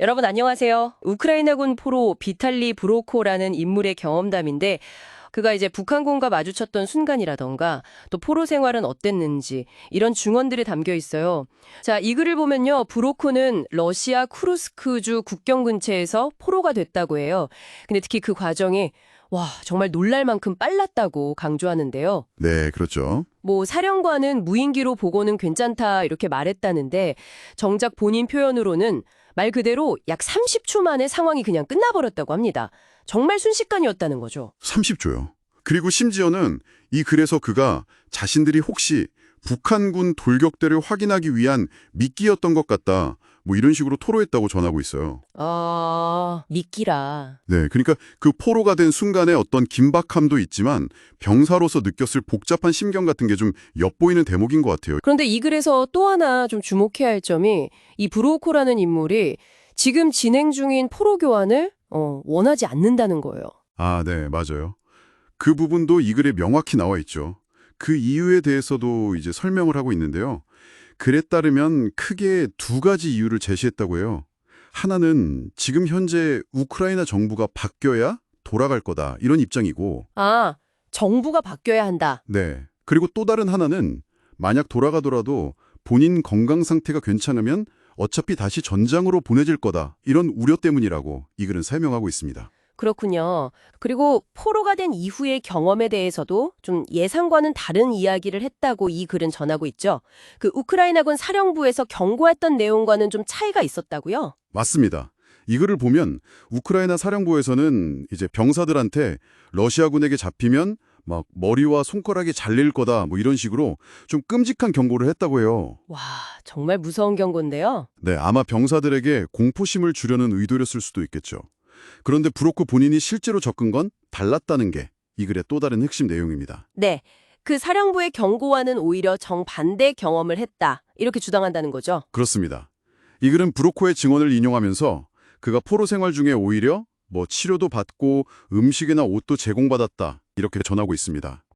여러분 안녕하세요. 우크라이나군 포로 비탈리 브로코라는 인물의 경험담인데 그가 이제 북한군과 마주쳤던 순간이라던가 또 포로 생활은 어땠는지 이런 증언들이 담겨 있어요. 자, 이 글을 보면요. 브로코는 러시아 쿠르스크주 국경 근처에서 포로가 됐다고 해요. 근데 특히 그 과정이 와, 정말 놀랄 만큼 빨랐다고 강조하는데요. 네, 그렇죠. 뭐 사령관은 무인기로 보고는 괜찮다 이렇게 말했다는데 정작 본인 표현으로는 말 그대로 약 30초 만에 상황이 그냥 끝나버렸다고 합니다. 정말 순식간이었다는 거죠. 30조요. 그리고 심지어는 이 글에서 그가 자신들이 혹시 북한군 돌격대를 확인하기 위한 미끼였던 것 같다. 뭐 이런 식으로 토로했다고 전하고 있어요. 아, 미끼라. 네, 그러니까 그 포로가 된 순간에 어떤 긴박함도 있지만 병사로서 느꼈을 복잡한 심경 같은 게 좀 엿보이는 대목인 것 같아요. 그런데 이 글에서 또 하나 좀 주목해야 할 점이 이 브로코라는 인물이 지금 진행 중인 포로 교환을 어, 원하지 않는다는 거예요. 아, 네, 맞아요. 그 부분도 이 글에 명확히 나와 있죠. 그 이유에 대해서도 이제 설명을 하고 있는데요. 글에 따르면 크게 두 가지 이유를 제시했다고 해요. 하나는 지금 현재 우크라이나 정부가 바뀌어야 돌아갈 거다 이런 입장이고 아, 정부가 바뀌어야 한다. 네. 그리고 또 다른 하나는 만약 돌아가더라도 본인 건강 상태가 괜찮으면 어차피 다시 전장으로 보내질 거다 이런 우려 때문이라고 이 글은 설명하고 있습니다. 그렇군요. 그리고 포로가 된 이후의 경험에 대해서도 좀 예상과는 다른 이야기를 했다고 이 글은 전하고 있죠. 그 우크라이나군 사령부에서 경고했던 내용과는 좀 차이가 있었다고요? 맞습니다. 이 글을 보면 우크라이나 사령부에서는 이제 병사들한테 러시아군에게 잡히면 막 머리와 손가락이 잘릴 거다 뭐 이런 식으로 좀 끔찍한 경고를 했다고 해요. 와, 정말 무서운 경고인데요. 네, 아마 병사들에게 공포심을 주려는 의도였을 수도 있겠죠. 그런데 브로코 본인이 실제로 겪은 건 달랐다는 게 이 글의 또 다른 핵심 내용입니다. 네. 그 사령부의 경고와는 오히려 정반대 경험을 했다. 이렇게 주장한다는 거죠. 그렇습니다. 이 글은 브로코의 증언을 인용하면서 그가 포로 생활 중에 오히려 뭐 치료도 받고 음식이나 옷도 제공받았다 이렇게 전하고 있습니다.